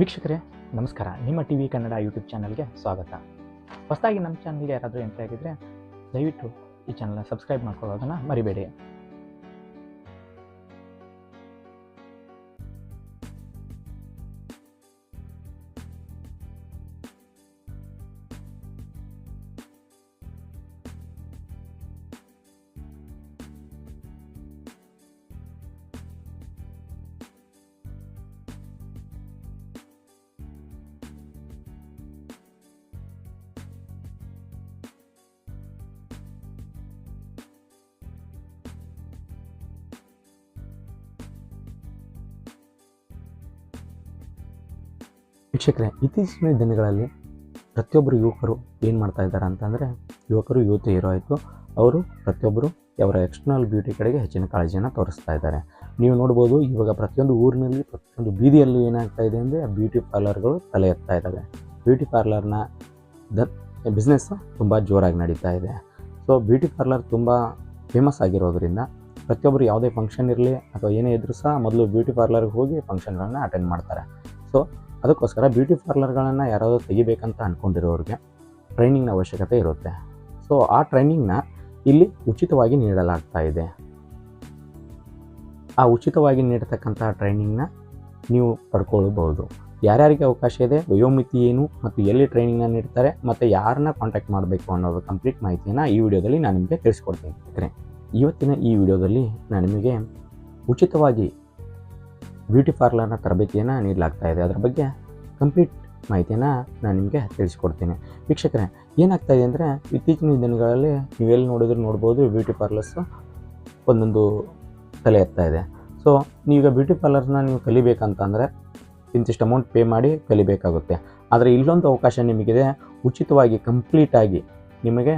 ವೀಕ್ಷಕರೇ, ನಮಸ್ಕಾರ. ನಿಮ್ಮ ಟಿ ವಿ ಕನ್ನಡ ಯೂಟ್ಯೂಬ್ ಚಾನಲ್ಗೆ ಸ್ವಾಗತ. ಹೊಸದಾಗಿ ನಮ್ಮ ಚಾನಲ್ಗೆ ಯಾರಾದರೂ ಎಂಟ್ರಿ ಆಗಿದ್ದರೆ ದಯವಿಟ್ಟು ಈ ಚಾನಲ್ನ ಸಬ್ಸ್ಕ್ರೈಬ್ ಮಾಡ್ಕೊಳ್ಳೋದನ್ನು ಮರಿಬೇಡಿ. ವೀಕ್ಷಕರೇ, ಇತ್ತೀಚಿನ ದಿನಗಳಲ್ಲಿ ಪ್ರತಿಯೊಬ್ಬರು ಯುವಕರು ಏನು ಮಾಡ್ತಾ ಇದ್ದಾರೆ ಅಂತಂದರೆ ಯುವಕರು ಯುವತಿಯರು ಆಯಿತು, ಅವರು ಪ್ರತಿಯೊಬ್ಬರು ಅವರ ಎಕ್ಸ್ಟರ್ನಲ್ ಬ್ಯೂಟಿ ಕಡೆಗೆ ಹೆಚ್ಚಿನ ಕಾಳಜಿಯನ್ನು ತೋರಿಸ್ತಾ ಇದ್ದಾರೆ. ನೀವು ನೋಡ್ಬೋದು, ಇವಾಗ ಪ್ರತಿಯೊಂದು ಊರಿನಲ್ಲಿ, ಪ್ರತಿಯೊಂದು ಬೀದಿಯಲ್ಲೂ ಏನಾಗ್ತಾ ಇದೆ ಅಂದರೆ ಬ್ಯೂಟಿ ಪಾರ್ಲರ್ಗಳು ತಲೆ ಎತ್ತಾ ಇದ್ದಾವೆ. ಬ್ಯೂಟಿ ಪಾರ್ಲರ್ನ ದ ಬಿಸ್ನೆಸ್ ತುಂಬ ಜೋರಾಗಿ ನಡೀತಾ ಇದೆ. ಸೊ ಬ್ಯೂಟಿ ಪಾರ್ಲರ್ ತುಂಬ ಫೇಮಸ್ ಆಗಿರೋದ್ರಿಂದ, ಪ್ರತಿಯೊಬ್ಬರು ಯಾವುದೇ ಫಂಕ್ಷನ್ ಇರಲಿ ಅಥವಾ ಏನೇ ಇದ್ರೂ ಸಹ ಮೊದಲು ಬ್ಯೂಟಿ ಪಾರ್ಲರ್ಗೆ ಹೋಗಿ ಫಂಕ್ಷನ್ಗಳನ್ನ ಅಟೆಂಡ್ ಮಾಡ್ತಾರೆ. ಸೊ ಅದಕ್ಕೋಸ್ಕರ ಬ್ಯೂಟಿ ಪಾರ್ಲರ್ಗಳನ್ನು ಯಾರಾದರೂ ತೆಗಿಬೇಕಂತ ಅಂದ್ಕೊಂಡಿರೋರಿಗೆ ಟ್ರೈನಿಂಗ್ನ ಅವಶ್ಯಕತೆ ಇರುತ್ತೆ. ಸೊ ಆ ಟ್ರೈನಿಂಗ್ನ ಇಲ್ಲಿ ಉಚಿತವಾಗಿ ನೀಡಲಾಗ್ತಾ ಇದೆ. ಆ ಉಚಿತವಾಗಿ ನೀಡತಕ್ಕಂತಹ ಟ್ರೈನಿಂಗ್ನ ನೀವು ಪಡ್ಕೊಳ್ಬೋದು ಯಾರ್ಯಾರಿಗೆ ಅವಕಾಶ ಇದೆ, ವಯೋಮಿತಿ ಏನು ಮತ್ತು ಎಲ್ಲಿ ಟ್ರೈನಿಂಗ್ನ ನೀಡ್ತಾರೆ ಮತ್ತು ಯಾರನ್ನ ಕಾಂಟ್ಯಾಕ್ಟ್ ಮಾಡಬೇಕು ಅನ್ನೋದು ಕಂಪ್ಲೀಟ್ ಮಾಹಿತಿಯನ್ನು ಈ ವಿಡಿಯೋದಲ್ಲಿ ನಾನು ನಿಮಗೆ ತಿಳಿಸ್ಕೊಡ್ತೀನಿ. ಇವತ್ತಿನ ಈ ವಿಡಿಯೋದಲ್ಲಿ ನಾನು ನಿಮಗೆ ಉಚಿತವಾಗಿ ಬ್ಯೂಟಿ ಪಾರ್ಲರ್ನ ತರಬೇತಿಯನ್ನು ನೀಡಲಾಗ್ತಾ ಇದೆ. ಅದರ ಬಗ್ಗೆ ಕಂಪ್ಲೀಟ್ ಮಾಹಿತಿಯನ್ನು ನಾನು ನಿಮಗೆ ತಿಳಿಸ್ಕೊಡ್ತೀನಿ. ವೀಕ್ಷಕರೇ, ಏನಾಗ್ತಾ ಇದೆ ಅಂದರೆ ಇತ್ತೀಚಿನ ದಿನಗಳಲ್ಲಿ ನೀವೆಲ್ಲಿ ನೋಡಿದ್ರೆ ನೋಡ್ಬೋದು, ಬ್ಯೂಟಿ ಪಾರ್ಲರ್ಸ್ ಒಂದೊಂದು ತಲೆ ಎತ್ತಾ ಇದೆ. ಸೊ, ನೀವೀಗ ಬ್ಯೂಟಿ ಪಾರ್ಲರ್ನ ನೀವು ಕಲಿಬೇಕಂತಂದರೆ ಇಂತಿಷ್ಟು ಅಮೌಂಟ್ ಪೇ ಮಾಡಿ ಕಲಿಬೇಕಾಗುತ್ತೆ. ಆದರೆ ಇಲ್ಲೊಂದು ಅವಕಾಶ ನಿಮಗಿದೆ. ಉಚಿತವಾಗಿ, ಕಂಪ್ಲೀಟಾಗಿ ನಿಮಗೆ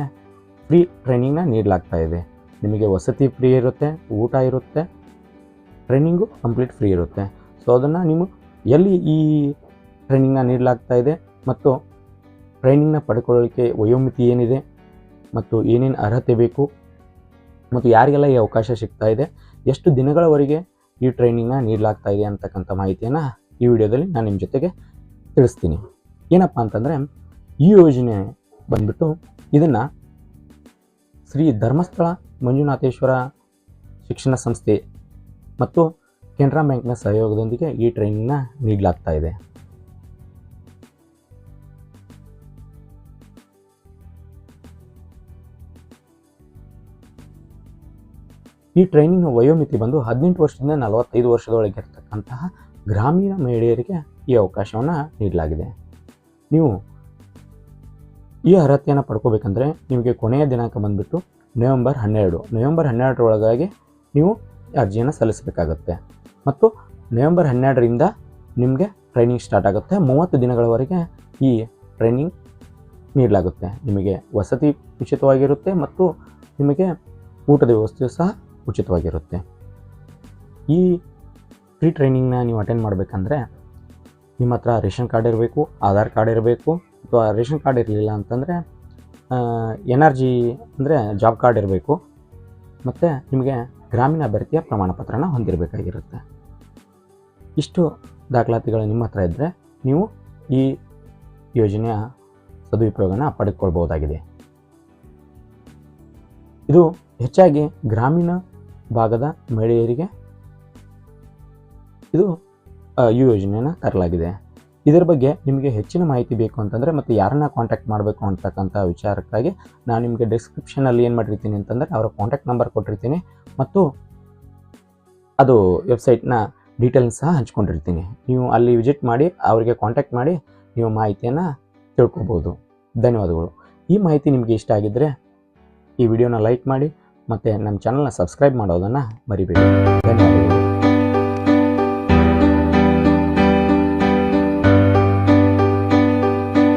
ಫ್ರೀ ಟ್ರೈನಿಂಗ್ನ ನೀಡಲಾಗ್ತಾ ಇದೆ. ನಿಮಗೆ ವಸತಿ ಫ್ರೀ ಇರುತ್ತೆ, ಊಟ ಇರುತ್ತೆ ಟ್ರೈನಿಂಗು ಕಂಪ್ಲೀಟ್ ಫ್ರೀ ಇರುತ್ತೆ. ಸೊ ಅದನ್ನು ನೀವು ಎಲ್ಲಿ ಈ ಟ್ರೈನಿಂಗ್ನ ನೀಡಲಾಗ್ತಾ ಇದೆ ಮತ್ತು ಟ್ರೈನಿಂಗ್ನ ಪಡ್ಕೊಳ್ಳೋಕ್ಕೆ ವಯೋಮಿತಿ ಏನಿದೆ ಮತ್ತು ಏನೇನು ಅರ್ಹತೆ ಬೇಕು ಮತ್ತು ಯಾರಿಗೆಲ್ಲ ಈ ಅವಕಾಶ ಸಿಗ್ತಾ ಇದೆ, ಎಷ್ಟು ದಿನಗಳವರೆಗೆ ಈ ಟ್ರೈನಿಂಗ್ನ ನೀಡಲಾಗ್ತಾ ಇದೆ ಅಂತಕ್ಕಂಥ ಮಾಹಿತಿಯನ್ನು ಈ ವಿಡಿಯೋದಲ್ಲಿ ನಾನು ನಿಮ್ಮ ಜೊತೆಗೆ ತಿಳಿಸ್ತೀನಿ. ಏನಪ್ಪ ಅಂತಂದರೆ, ಈ ಯೋಜನೆ ಬಂದ್ಬಿಟ್ಟು ಇದನ್ನು ಶ್ರೀ ಧರ್ಮಸ್ಥಳ ಮಂಜುನಾಥೇಶ್ವರ ಶಿಕ್ಷಣ ಸಂಸ್ಥೆ ಮತ್ತು ಕೆನರಾ ಬ್ಯಾಂಕ್ನ ಸಹಯೋಗದೊಂದಿಗೆ ಈ ಟ್ರೈನಿಂಗ್ನ ನೀಡಲಾಗ್ತಾ ಇದೆ. ಈ ಟ್ರೈನಿಂಗ್ ವಯೋಮಿತಿ ಬಂದು ಹದಿನೆಂಟು ವರ್ಷದಿಂದ ನಲವತ್ತೈದು ವರ್ಷದೊಳಗೆ ಇರತಕ್ಕಂತಹ ಗ್ರಾಮೀಣ ಮಹಿಳೆಯರಿಗೆ ಈ ಅವಕಾಶವನ್ನು ನೀಡಲಾಗಿದೆ. ನೀವು ಈ ಅರ್ಹತೆಯನ್ನು ಪಡ್ಕೋಬೇಕಂದ್ರೆ ನಿಮಗೆ ಕೊನೆಯ ದಿನಾಂಕ ಬಂದುಬಿಟ್ಟು ನವೆಂಬರ್ ಹನ್ನೆರಡು. ನವೆಂಬರ್ ಹನ್ನೆರಡರೊಳಗಾಗಿ ನೀವು ಅರ್ಜಿಯನ್ನು ಸಲ್ಲಿಸಬೇಕಾಗುತ್ತೆ. ಮತ್ತು ನವೆಂಬರ್ ಹನ್ನೆರಡರಿಂದ ನಿಮಗೆ ಟ್ರೈನಿಂಗ್ ಸ್ಟಾರ್ಟ್ ಆಗುತ್ತೆ. ಮೂವತ್ತು ದಿನಗಳವರೆಗೆ ಈ ಟ್ರೈನಿಂಗ್ ನೀಡಲಾಗುತ್ತೆ. ನಿಮಗೆ ವಸತಿ ಉಚಿತವಾಗಿರುತ್ತೆ ಮತ್ತು ನಿಮಗೆ ಊಟದ ವ್ಯವಸ್ಥೆಯು ಸಹ ಉಚಿತವಾಗಿರುತ್ತೆ. ಈ ಫ್ರೀ ಟ್ರೈನಿಂಗ್ನ ನೀವು ಅಟೆಂಡ್ ಮಾಡಬೇಕಂದ್ರೆ ನಿಮ್ಮ ಹತ್ರ ರೇಷನ್ ಕಾರ್ಡ್ ಇರಬೇಕು, ಆಧಾರ್ ಕಾರ್ಡ್ ಇರಬೇಕು ಅಥವಾ ರೇಷನ್ ಕಾರ್ಡ್ ಇರಲಿಲ್ಲ ಅಂತಂದರೆ ಎನ್ ಆರ್ ಜಿ ಅಂದರೆ ಜಾಬ್ ಕಾರ್ಡ್ ಇರಬೇಕು. ಮತ್ತು ನಿಮಗೆ ಗ್ರಾಮೀಣ ಅಭ್ಯರ್ಥಿಯ ಪ್ರಮಾಣ ಪತ್ರನ ಹೊಂದಿರಬೇಕಾಗಿರುತ್ತೆ. ಇಷ್ಟು ದಾಖಲಾತಿಗಳು ನಿಮ್ಮ ಹತ್ರ ಇದ್ದರೆ ನೀವು ಈ ಯೋಜನೆಯ ಸದುಪಯೋಗನ ಪಡೆದುಕೊಳ್ಬೋದಾಗಿದೆ ಇದು ಹೆಚ್ಚಾಗಿ ಗ್ರಾಮೀಣ ಭಾಗದ ಮಹಿಳೆಯರಿಗೆ ಇದು ಈ ಯೋಜನೆಯನ್ನು ತರಲಾಗಿದೆ. ಇದರ ಬಗ್ಗೆ ನಿಮಗೆ ಹೆಚ್ಚಿನ ಮಾಹಿತಿ ಬೇಕು ಅಂತಂದರೆ ಮತ್ತು ಯಾರನ್ನ ಕಾಂಟ್ಯಾಕ್ಟ್ ಮಾಡಬೇಕು ಅಂತಕ್ಕಂಥ ವಿಚಾರಕ್ಕಾಗಿ ನಾನು ನಿಮಗೆ ಡಿಸ್ಕ್ರಿಪ್ಷನಲ್ಲಿ ಏನು ಮಾಡಿರ್ತೀನಿ ಅಂತಂದರೆ ಅವರ ಕಾಂಟ್ಯಾಕ್ಟ್ ನಂಬರ್ ಕೊಟ್ಟಿರ್ತೀನಿ ಮತ್ತು ಅದು ವೆಬ್ಸೈಟ್ನ ಡೀಟೇಲ್ಸ್ ಸಹ ಹಂಚ್ಕೊಂಡಿರ್ತೀನಿ. ನೀವು ಅಲ್ಲಿ ವಿಸಿಟ್ ಮಾಡಿ, ಅವರಿಗೆ ಕಾಂಟ್ಯಾಕ್ಟ್ ಮಾಡಿ ನೀವು ಮಾಹಿತಿಯನ್ನು ತಿಳ್ಕೊಬೋದು. ಧನ್ಯವಾದಗಳು. ಈ ಮಾಹಿತಿ ನಿಮಗೆ ಇಷ್ಟ ಆಗಿದ್ದರೆ ಈ ವಿಡಿಯೋನ ಲೈಕ್ ಮಾಡಿ ಮತ್ತು ನಮ್ಮ ಚಾನಲ್ನ ಸಬ್ಸ್ಕ್ರೈಬ್ ಮಾಡೋದನ್ನು ಮರಿಬೇಡಿ. ಧನ್ಯವಾದಗಳು.